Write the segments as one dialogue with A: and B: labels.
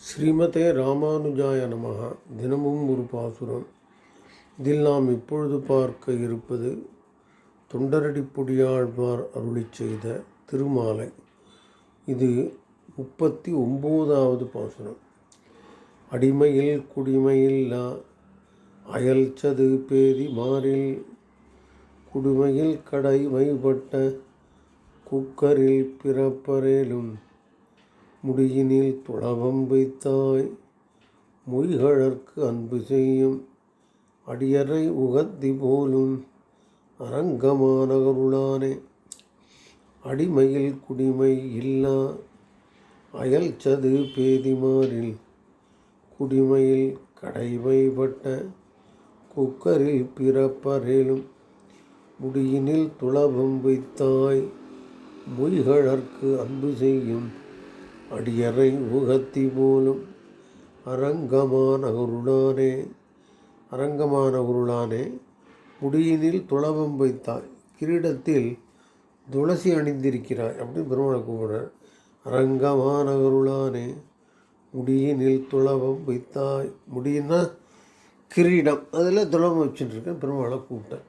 A: ஸ்ரீமதே ராமானுஜாய நமஹ. தினமும் ஒரு பாசுரம். இதில் நாம் இப்பொழுது பார்க்க இருப்பது தொண்டரடிப்பொடியாழ்வார் அருளிச் செய்த திருமாலை. இது முப்பத்தி ஒம்போதாவது பாசுரம். அடிமையில் குடிமையில்லா அயல்ச்சது பேதி மாறில் குடுமையில் கடை மைபட்ட குக்கரில் பிறப்பரேலும் முடியினில் துளவம் வைத்தாய். மொய்கழற்கு அன்பு செய்யும் அடியறை உகத்தி போலும் அரங்கமானகருளானே அடிமையில் குடிமை இல்லா அயல் சது பேதிமாரில் குடிமையில் கடைமைப்பட்ட குக்கரில் பிறப்பரேலும் முடியினில் துளபம் வைத்தாய். மொய்கழற்கு அன்பு செய்யும் அடியறை உகத்தி போலும் அரங்கமான அருளானே அரங்கமான அருளானே முடியினில் துளபம் வைத்தாய் கிரீடத்தில் துளசி அணிந்திருக்கிறாய் அப்படின்னு பெருமாளை கூப்பிடுறார். அரங்கமான அருளானே முடியினில் துளபம் வைத்தாய். முடியினா கிரீடம் அதில் துளபம் வச்சுட்டுருக்கேன் பெருமாளை கூப்பிட்டேன்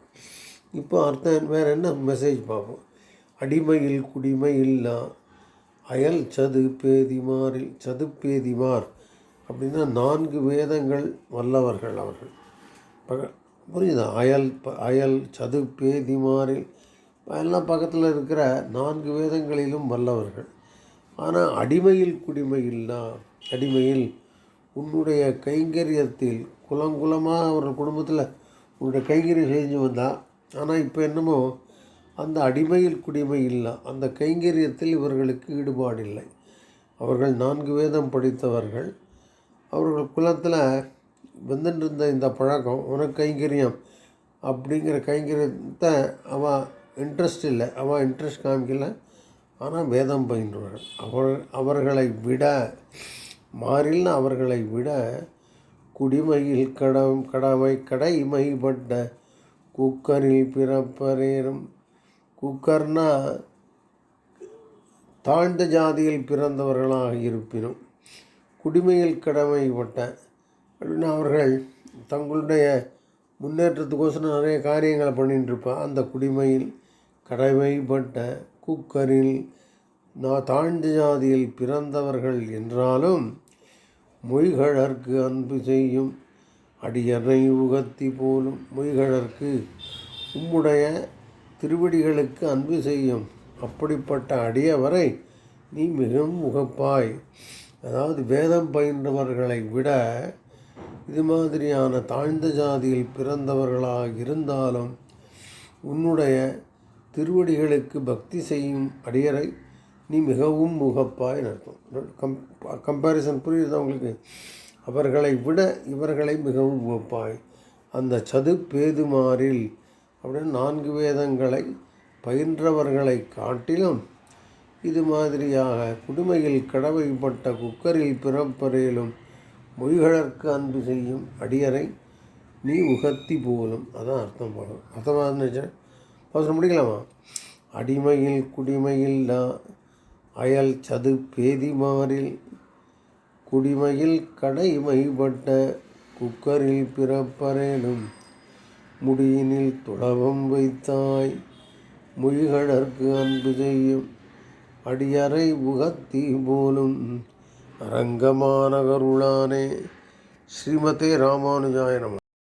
A: இப்போ அர்த்தம் வேறு என்ன? மெசேஜ் பார்ப்போம். அடிமையில் குடிமை இல்லா அயல் சதுப்பேதிமாரில் சதுப்பேதிமார் அப்படின்னா நான்கு வேதங்கள் வல்லவர்கள் அவர்கள். பக புரியுதா? அயல் ப அயல் சதுப்பேதிமாரில் எல்லாம் பக்கத்தில் இருக்கிற நான்கு வேதங்களிலும் வல்லவர்கள். ஆனால் அடிமையில் குடிமை அடிமையில் உன்னுடைய கைங்கரியத்தில் குலங்குலமாக அவர்கள் குடும்பத்தில் உன்னுடைய கைங்கரியம் செஞ்சு வந்தால் ஆனால் இப்போ என்னமோ அந்த அடிமையில் குடிமை இல்லை. அந்த கைங்கரியத்தில் இவர்களுக்கு ஈடுபாடில்லை. அவர்கள் நான்கு வேதம் படித்தவர்கள். அவர்கள் குலத்தில் வந்துட்டு இந்த பழக்கம் உனக்கு கைங்கரியம் அப்படிங்கிற கைங்கரியத்தை அவன் இன்ட்ரெஸ்ட் இல்லை. அவன் இன்ட்ரெஸ்ட் காமிக்கல. ஆனால் வேதம் பயின்றவர்கள். அவர் அவர்களை விட மாறில்னு அவர்களை விட குடிமையில் கடம் கடமை கடைமைப்பட்ட குக்கரில் பிறப்பரேறும் குக்கர்னா தாழ்ந்த ஜாதியில் பிறந்தவர்களாக இருப்பினும் குடிமையில் கடமைப்பட்ட அப்படின்னா அவர்கள் தங்களுடைய முன்னேற்றத்துக்கோசரம் நிறைய காரியங்களை பண்ணிட்டு இருப்பாள் அந்த குடிமையில் கடமைப்பட்ட குக்கரில் நான் தாழ்ந்த ஜாதியில் பிறந்தவர்கள் என்றாலும் மொய்கழற்கு அன்பு செய்யும் அடியனை உகத்தி போலும் மொய்கழற்கு உம்முடைய திருவடிகளுக்கு அன்பு செய்யும். அப்படிப்பட்ட அடியவரை நீ மிகவும் உகப்பாய். அதாவது வேதம் பயின்றவர்களை விட இது மாதிரியான தாழ்ந்த ஜாதியில் பிறந்தவர்களாக இருந்தாலும் உன்னுடைய திருவடிகளுக்கு பக்தி செய்யும் அடியரை நீ மிகவும் முகப்பாய் நடத்தும் கம் கம்பேரிசன் புரியுது உங்களுக்கு? அவர்களை விட இவர்களை மிகவும் முகப்பாய் அந்த சது பேதுமாறில் அப்படின்னு நான்கு வேதங்களை பயின்றவர்களை காட்டிலும் இது மாதிரியாக குடுமையில் கடவைப்பட்ட குக்கரில் பிறப்பறையிலும் மொய்களற்கு அன்பு செய்யும் அடியரை நீ உகத்தி போலும். அதான் அர்த்தம் போகணும் அர்த்தமாக நினச்சேன் அவசரம் முடிக்கலாமா அடிமையில் குடிமையில் அயல் சது பேதிமாரில் குடிமையில் கடைமைப்பட்ட குக்கரில் பிறப்பரேனும் முடியினில் துளவம் வைத்தாய். மொழிகளற்கு அன்பு செய்யும் அடியறை உகத்தி போலும் அரங்கமானகருளானே ஸ்ரீமதே ராமானுஜாய நம.